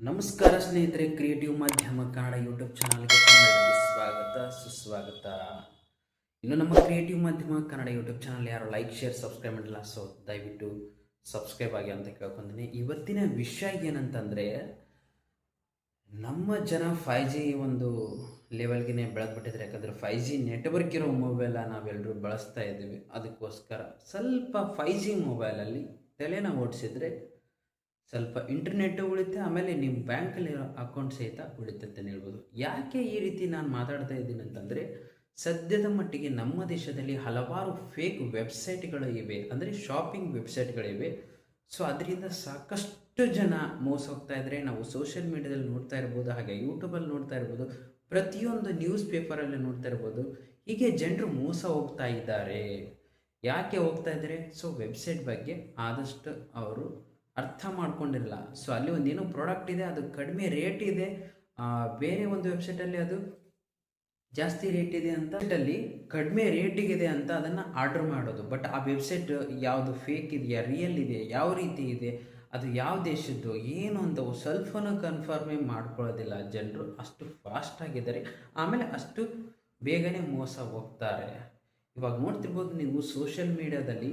ನಮಸ್ಕಾರ ಸ್ನೇಹಿತರೆ ಕ್ರಿಯೇಟಿವ್ ಮಾಧ್ಯಮ ಕನ್ನಡ ಯೂಟ್ಯೂಬ್ ಚಾನಲ್ಗೆ ಸ್ವಾಗತ, ಸುಸ್ವಾಗತ. ಇನ್ನು ನಮ್ಮ ಕ್ರಿಯೇಟಿವ್ ಮಾಧ್ಯಮ ಕನ್ನಡ ಯೂಟ್ಯೂಬ್ ಚಾನಲ್ ಯಾರು ಲೈಕ್ ಶೇರ್ ಸಬ್ಸ್ಕ್ರೈಬ್ ಮಾಡಿಲ್ಲ ಸೊ ದಯವಿಟ್ಟು ಸಬ್ಸ್ಕ್ರೈಬ್ ಆಗಿ ಅಂತ ಕೇಳ್ಕೊಂತೀನಿ. ಇವತ್ತಿನ ವಿಷಯ ಏನಂತಂದರೆ, ನಮ್ಮ ಜನ ಫೈ ಜಿ ಒಂದು ಲೆವೆಲ್ಗೆ ಬೆಳೆದ್ಬಿಟ್ಟಿದ್ರೆ ಯಾಕಂದರೆ ಫೈ ಜಿ ನೆಟ್ವರ್ಕ್ ಇರೋ ಮೊಬೈಲ ನಾವೆಲ್ಲರೂ ಬಳಸ್ತಾ ಇದ್ದೀವಿ. ಅದಕ್ಕೋಸ್ಕರ ಸ್ವಲ್ಪ ಫೈ ಜಿ ಮೊಬೈಲಲ್ಲಿ ತಲೆನ ಓಡಿಸಿದ್ರೆ ಸ್ವಲ್ಪ ಇಂಟರ್ನೆಟ್ ಉಳಿತೆ, ಆಮೇಲೆ ನಿಮ್ಮ ಬ್ಯಾಂಕಲ್ಲಿರೋ ಅಕೌಂಟ್ ಸಹಿತ ಉಳಿತಂತ ಹೇಳ್ಬೋದು. ಯಾಕೆ ಈ ರೀತಿ ನಾನು ಮಾತಾಡ್ತಾ ಇದ್ದೀನಿ ಅಂತಂದರೆ, ಸದ್ಯದ ಮಟ್ಟಿಗೆ ನಮ್ಮ ದೇಶದಲ್ಲಿ ಹಲವಾರು ಫೇಕ್ ವೆಬ್ಸೈಟ್ಗಳು ಇವೆ, ಅಂದರೆ ಶಾಪಿಂಗ್ ವೆಬ್ಸೈಟ್ಗಳಿವೆ ಸೊ ಅದರಿಂದ ಸಾಕಷ್ಟು ಜನ ಮೋಸ ಹೋಗ್ತಾ ಇದ್ದಾರೆ ನಾವು ಸೋಷಿಯಲ್ ಮೀಡಿಯಾದಲ್ಲಿ ನೋಡ್ತಾ ಇರ್ಬೋದು, ಹಾಗೆ ಯೂಟ್ಯೂಬಲ್ಲಿ ನೋಡ್ತಾ ಇರ್ಬೋದು, ಪ್ರತಿಯೊಂದು ನ್ಯೂಸ್ ಪೇಪರಲ್ಲಿ ನೋಡ್ತಾ ಇರ್ಬೋದು. ಹೀಗೆ ಜನರು ಮೋಸ ಹೋಗ್ತಾ ಇದ್ದಾರೆ. ಯಾಕೆ ಹೋಗ್ತಾ ಇದ್ದಾರೆ? ಸೊ ವೆಬ್ಸೈಟ್ ಬಗ್ಗೆ ಆದಷ್ಟು ಅವರು ಅರ್ಥ ಮಾಡ್ಕೊಂಡಿರಲ್ಲ ಸೊ ಅಲ್ಲಿ ಒಂದು ಏನೋ ಪ್ರಾಡಕ್ಟ್ ಇದೆ, ಅದು ಕಡಿಮೆ ರೇಟ್ ಇದೆ. ಬೇರೆ ಒಂದು ವೆಬ್ಸೈಟಲ್ಲಿ ಅದು ಜಾಸ್ತಿ ರೇಟ್ ಇದೆ ಅಂತ ಅಲ್ಲಿ ಕಡಿಮೆ ರೇಟಿಗಿದೆ ಅಂತ ಅದನ್ನು ಆರ್ಡರ್ ಮಾಡೋದು. ಬಟ್ ಆ ವೆಬ್ಸೈಟ್ ಯಾವುದು ಫೇಕ್ ಇದೆಯಾ ರಿಯಲ್ ಇದೆ ಯಾವ ರೀತಿ ಇದೆ, ಅದು ಯಾವ ದೇಶದ್ದು, ಏನು ಅಂತ ಸ್ವಲ್ಪನೂ ಕನ್ಫರ್ಮೇ ಮಾಡ್ಕೊಳ್ಳೋದಿಲ್ಲ ಜನರು. ಅಷ್ಟು ಫಾಸ್ಟ್ ಆಗಿದ್ದಾರೆ. ಆಮೇಲೆ ಅಷ್ಟು ಬೇಗನೆ ಮೋಸ ಹೋಗ್ತಾರೆ. ಇವಾಗ ನೋಡ್ತಿರ್ಬೋದು ನೀವು ಸೋಷಿಯಲ್ ಮೀಡಿಯಾದಲ್ಲಿ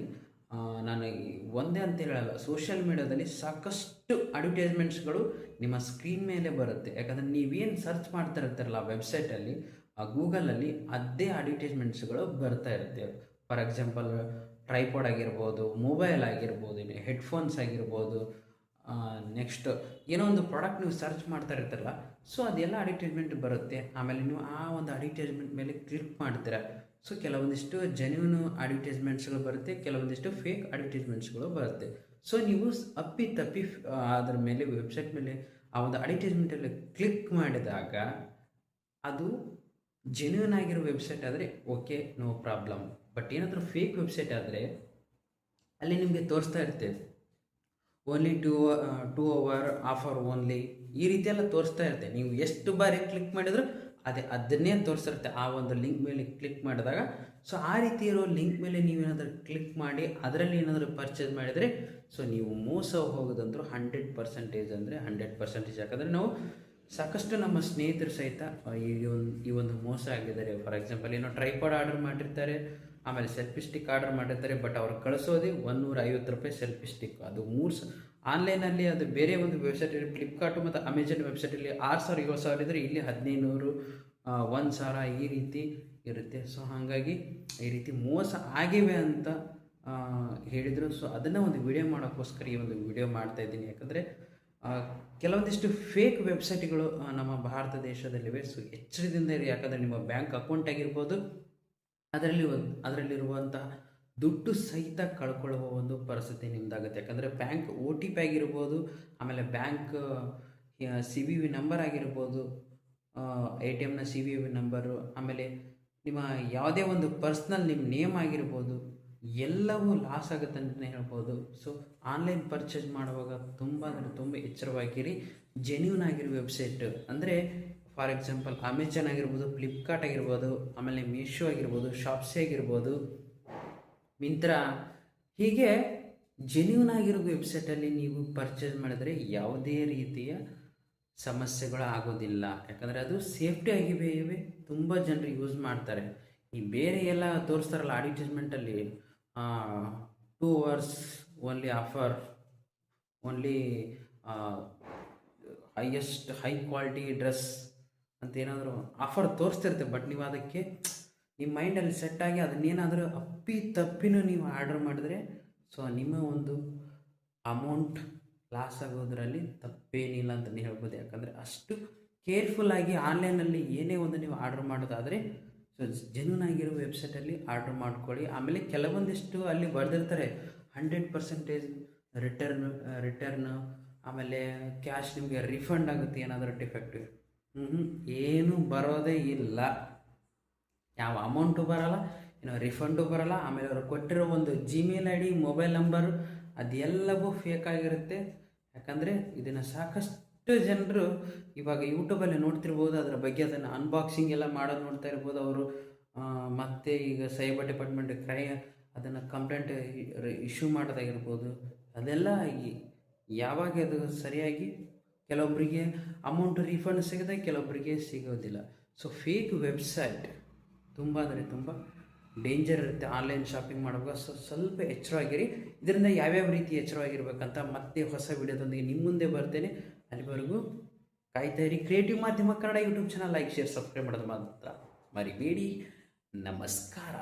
ನಾನು ಒಂದೇ ಅಂತ ಹೇಳಲ್ಲ ಸೋಷಿಯಲ್ ಮೀಡಿಯಾದಲ್ಲಿ ಸಾಕಷ್ಟು ಅಡ್ವರ್ಟೈಸ್ಮೆಂಟ್ಸ್ಗಳು ನಿಮ್ಮ ಸ್ಕ್ರೀನ್ ಮೇಲೆ ಬರುತ್ತೆ. ಯಾಕಂದರೆ ನೀವೇನು ಸರ್ಚ್ ಮಾಡ್ತಾ ಇರ್ತಾರಲ್ಲ ವೆಬ್ಸೈಟಲ್ಲಿ ಆ ಗೂಗಲಲ್ಲಿ ಅದೇ ಅಡ್ವರ್ಟೈಸ್ಮೆಂಟ್ಸ್ಗಳು ಬರ್ತಾ ಇರುತ್ತೆ. ಫಾರ್ ಎಕ್ಸಾಂಪಲ್ ಟ್ರೈಪಾಡ್ ಆಗಿರ್ಬೋದು ಮೊಬೈಲ್ ಆಗಿರ್ಬೋದು ಹೆಡ್ಫೋನ್ಸ್ ಆಗಿರ್ಬೋದು ನೆಕ್ಸ್ಟ್ ಏನೋ ಒಂದು ಪ್ರಾಡಕ್ಟ್ ನೀವು ಸರ್ಚ್ ಮಾಡ್ತಾ ಇರ್ತಾರಲ್ಲ ಸೊ ಅದೆಲ್ಲ ಅಡ್ವರ್ಟೈಸ್ಮೆಂಟ್ ಬರುತ್ತೆ. ಆಮೇಲೆ ನೀವು ಆ ಒಂದು ಅಡ್ವರ್ಟೈಸ್ಮೆಂಟ್ ಮೇಲೆ ಕ್ಲಿಕ್ ಮಾಡ್ತೀರಾ. ಸೊ ಕೆಲವೊಂದಿಷ್ಟು ಜೆನ್ಯೂನ್ ಅಡ್ವರ್ಟೈಸ್ಮೆಂಟ್ಸ್ಗಳು ಬರುತ್ತೆ, ಕೆಲವೊಂದಿಷ್ಟು ಫೇಕ್ ಅಡ್ವರ್ಟೈಸ್ಮೆಂಟ್ಸ್ಗಳು ಬರುತ್ತೆ. ಸೊ ನೀವು ಅಪ್ಪಿ ತಪ್ಪಿ ಅದ್ರ ಮೇಲೆ ವೆಬ್ಸೈಟ್ ಮೇಲೆ ಆ ಒಂದು ಅಡ್ವರ್ಟೈಸ್ಮೆಂಟಲ್ಲಿ ಕ್ಲಿಕ್ ಮಾಡಿದಾಗ ಅದು ಜೆನ್ಯೂನ್ ಆಗಿರೋ ವೆಬ್ಸೈಟ್ ಆದರೆ ಓಕೆ ನೋ ಪ್ರಾಬ್ಲಮ್ ಬಟ್ ಏನಾದರೂ ಫೇಕ್ ವೆಬ್ಸೈಟ್ ಆದರೆ, ಅಲ್ಲಿ ನಿಮಗೆ ತೋರಿಸ್ತಾ ಇರ್ತೇವೆ. Only two two hour offer only ಈ ರೀತಿ ಎಲ್ಲ ತೋರಿಸ್ತಾ ಇರುತ್ತೆ. ನೀವು ಎಷ್ಟು ಬಾರಿ ಕ್ಲಿಕ್ ಮಾಡಿದ್ರು ಅದೇ, ಅದನ್ನೇ ತೋರಿಸಿರುತ್ತೆ. ಆ ಒಂದು ಲಿಂಕ್ ಮೇಲೆ ಕ್ಲಿಕ್ ಮಾಡಿದಾಗ ಸೊ ಆ ರೀತಿ ಇರೋ ಲಿಂಕ್ ಮೇಲೆ ನೀವೇನಾದರೂ ಕ್ಲಿಕ್ ಮಾಡಿ, ಅದರಲ್ಲಿ ಏನಾದರೂ ಪರ್ಚೇಸ್ ಮಾಡಿದರೆ ಸೊ ನೀವು ಮೋಸ ಹೋಗೋದಂದ್ರೂ ಹಂಡ್ರೆಡ್ ಪರ್ಸೆಂಟೇಜ್ ಅಂದರೆ ಹಂಡ್ರೆಡ್ ಪರ್ಸೆಂಟೇಜ್ ಯಾಕಂದರೆ ನಾವು ಸಾಕಷ್ಟು ನಮ್ಮ ಸ್ನೇಹಿತರು ಸಹಿತ ಈ ಒಂದು ಈ ಒಂದು ಮೋಸ ಆಗಿದ್ದಾರೆ. ಫಾರ್ ಎಕ್ಸಾಂಪಲ್ ಏನೋ ಟ್ರೈಪಾಡ್ ಆರ್ಡರ್ ಮಾಡಿರ್ತಾರೆ. ಆಮೇಲೆ ಸೆಲ್ಫಿ ಸ್ಟಿಕ್ ಆರ್ಡರ್ ಮಾಡಿರ್ತಾರೆ ಬಟ್ ಅವ್ರು ಕಳಿಸೋದೇ ಒಂದೂರ ಐವತ್ತು ರೂಪಾಯಿ ಸೆಲ್ಫಿ ಸ್ಟಿಕ್ ಅದು ಮೂರು ಸ ಆನ್ಲೈನಲ್ಲಿ ಅದು ಬೇರೆ ಒಂದು ವೆಬ್ಸೈಟಲ್ಲಿ ಫ್ಲಿಪ್ಕಾರ್ಟು ಮತ್ತು ಅಮೆಜಾನ್ ವೆಬ್ಸೈಟಲ್ಲಿ ಆರು ಸಾವಿರ, ಏಳು ಸಾವಿರ ಇದ್ದರೆ ಇಲ್ಲಿ ಹದಿನೈದು ನೂರು ಒಂದು ಸಾವಿರ ಈ ರೀತಿ ಇರುತ್ತೆ. ಸೊ ಹಾಗಾಗಿ ಈ ರೀತಿ ಮೋಸ ಆಗಿವೆ ಅಂತ ಹೇಳಿದರು. ಸೊ ಅದನ್ನು ಒಂದು ವಿಡಿಯೋ ಮಾಡೋಕ್ಕೋಸ್ಕರ ಈ ಒಂದು ವಿಡಿಯೋ ಮಾಡ್ತಾ ಇದ್ದೀನಿ. ಯಾಕಂದರೆ ಕೆಲವೊಂದಿಷ್ಟು ಫೇಕ್ ವೆಬ್ಸೈಟ್ಗಳು ನಮ್ಮ ಭಾರತ ದೇಶದಲ್ಲಿವೆ. ಸೊ ಎಚ್ಚರದಿಂದ ಇರಿ. ಯಾಕಂದರೆ ನಿಮ್ಮ ಬ್ಯಾಂಕ್ ಅಕೌಂಟ್ ಆಗಿರ್ಬೋದು ಅದರಲ್ಲಿ ಒಂದು ಅದರಲ್ಲಿರುವಂತಹ ದುಡ್ಡು ಸಹಿತ ಕಳ್ಕೊಳ್ಳುವ ಒಂದು ಪರಿಸ್ಥಿತಿ ನಿಮ್ದಾಗುತ್ತೆ. ಯಾಕಂದರೆ ಬ್ಯಾಂಕ್ ಓ ಟಿ ಪಿ ಆಗಿರ್ಬೋದು, ಆಮೇಲೆ bank C V V number ಆಗಿರ್ಬೋದು ಎ ಟಿ ಎಮ್ನ ಸಿ ವಿ ವಿ ನಂಬರು, ಆಮೇಲೆ ನಿಮ್ಮ ಯಾವುದೇ ಒಂದು ಪರ್ಸ್ನಲ್ ನಿಮ್ಮ ನೇಮ್ ಆಗಿರ್ಬೋದು, ಎಲ್ಲವೂ ಲಾಸ್ ಆಗುತ್ತೆ ಅಂತಲೇ ಹೇಳ್ಬೋದು. ಸೊ, ಆನ್ಲೈನ್ ಪರ್ಚೇಸ್ ಮಾಡುವಾಗ ತುಂಬ ಅಂದರೆ ತುಂಬ ಎಚ್ಚರವಾಗಿರಿ. ಜೆನ್ಯೂನ್ ಆಗಿರೋ ವೆಬ್ಸೈಟ್ ಅಂದರೆ ಫಾರ್ ಎಕ್ಸಾಂಪಲ್, ಅಮೆಜಾನ್ ಆಗಿರ್ಬೋದು ಫ್ಲಿಪ್ಕಾರ್ಟ್ ಆಗಿರ್ಬೋದು, ಆಮೇಲೆ ಮೀಶೋ ಆಗಿರ್ಬೋದು ಶಾಪ್ಸಿ ಆಗಿರ್ಬೋದು ಮಿಂತ್ರಾ ಹೀಗೆ ಜೆನ್ಯೂನ್ ಆಗಿರೋ ವೆಬ್ಸೈಟಲ್ಲಿ ನೀವು ಪರ್ಚೇಸ್ ಮಾಡಿದರೆ ಯಾವುದೇ ರೀತಿಯ ಸಮಸ್ಯೆಗಳು ಆಗೋದಿಲ್ಲ. ಯಾಕಂದರೆ ಅದು ಸೇಫ್ಟಿ ಆಗಿವೆ ಇವೆ ತುಂಬ ಜನರು ಯೂಸ್ ಮಾಡ್ತಾರೆ. ಈ ಬೇರೆ ಎಲ್ಲ ತೋರಿಸ್ತಾರಲ್ಲ ಅಡ್ವರ್ಟೈಸ್ಮೆಂಟಲ್ಲಿ two hours only offer only highest high quality dress ಅಂತ ಏನಾದರೂ ಆಫರ್ ತೋರಿಸ್ತಿರುತ್ತೆ ಬಟ್ ನೀವು ಅದಕ್ಕೆ ನಿಮ್ಮ ಮೈಂಡಲ್ಲಿ ಸೆಟ್ ಆಗಿ ಅದನ್ನೇನಾದರೂ ಅಪ್ಪಿ ತಪ್ಪಿನೂ ನೀವು ಆರ್ಡರ್ ಮಾಡಿದ್ರೆ ಸೊ ನಿಮ್ಮ ಒಂದು ಅಮೌಂಟ್ ಲಾಸ್ ಆಗೋದ್ರಲ್ಲಿ ತಪ್ಪೇನಿಲ್ಲ ಅಂತಲೇ ಹೇಳ್ಬೋದು. ಯಾಕಂದರೆ ಅಷ್ಟು ಕೇರ್ಫುಲ್ಲಾಗಿ ಆನ್ಲೈನಲ್ಲಿ ಏನೇ ಒಂದು ನೀವು ಆರ್ಡರ್ ಮಾಡೋದಾದರೆ ಸೊ ಜೆನ್ಯೂನ್ ಆಗಿರೋ ವೆಬ್ಸೈಟಲ್ಲಿ ಆರ್ಡರ್ ಮಾಡ್ಕೊಳ್ಳಿ. ಆಮೇಲೆ ಕೆಲವೊಂದಿಷ್ಟು ಅಲ್ಲಿ ಬರೆದಿರ್ತಾರೆ ಹಂಡ್ರೆಡ್ ಪರ್ಸೆಂಟೇಜ್ ರಿಟರ್ನ್ ರಿಟರ್ನ್ ಆಮೇಲೆ ಕ್ಯಾಶ್ ನಿಮಗೆ ರಿಫಂಡ್ ಆಗುತ್ತೆ, ಏನಾದರೂ ಡಿಫೆಕ್ಟ್ ಹ್ಞೂ ಏನೂ ಬರೋದೇ ಇಲ್ಲ. ಯಾವ ಅಮೌಂಟು ಬರಲ್ಲ, ಏನೋ ರಿಫಂಡು ಬರಲ್ಲ, ಆಮೇಲೆ ಅವರು ಕೊಟ್ಟಿರೋ ಒಂದು Gmail I D mobile number ಅದೆಲ್ಲವೂ ಫೇಕ್ ಆಗಿರುತ್ತೆ. ಯಾಕಂದರೆ ಇದನ್ನು ಸಾಕಷ್ಟು ಜನರು ಇವಾಗ ಯೂಟ್ಯೂಬಲ್ಲಿ ನೋಡ್ತಿರ್ಬೋದು, ಅದರ ಬಗ್ಗೆ ಅದನ್ನು ಅನ್ಬಾಕ್ಸಿಂಗ್ ಎಲ್ಲ ಮಾಡೋದು ನೋಡ್ತಾ ಇರ್ಬೋದು ಅವರು. ಮತ್ತು ಈಗ ಸೈಬರ್ ಡಿಪಾರ್ಟ್ಮೆಂಟ್ ಕ್ರೈ ಅದನ್ನು ಕಂಪ್ಲೇಂಟ್ ಇಶ್ಯೂ ಮಾಡೋದಾಗಿರ್ಬೋದು ಅದೆಲ್ಲ ಯಾವಾಗ ಅದು ಸರಿಯಾಗಿ ಕೆಲವೊಬ್ಬರಿಗೆ ಅಮೌಂಟ್ ರೀಫಂಡ್ ಸಿಗುತ್ತೆ ಕೆಲವೊಬ್ಬರಿಗೆ ಸಿಗೋದಿಲ್ಲ. ಸೊ ಫೇಕ್ ವೆಬ್ಸೈಟ್ ತುಂಬ ಅಂದರೆ ತುಂಬ ಡೇಂಜರ್ ಇರುತ್ತೆ. ಆನ್ಲೈನ್ ಶಾಪಿಂಗ್ ಮಾಡುವಾಗ ಸೊ, ಸ್ವಲ್ಪ ಎಚ್ಚರವಾಗಿರಿ. ಇದರಿಂದ ಯಾವ್ಯಾವ ರೀತಿ ಎಚ್ಚರವಾಗಿರ್ಬೇಕಂತ ಮತ್ತೆ ಹೊಸ ವಿಡಿಯೋದೊಂದಿಗೆ ನಿಮ್ಮ ಮುಂದೆ ಬರ್ತೇನೆ. ಅಲ್ಲಿವರೆಗೂ ಕಾಯ್ತಾ ಇರಿ. Creative Madhyama Kannada YouTube channel like share subscribe ಮಾಡೋದು ಮಾತ್ರ ಮರಿಬೇಡಿ. ನಮಸ್ಕಾರ.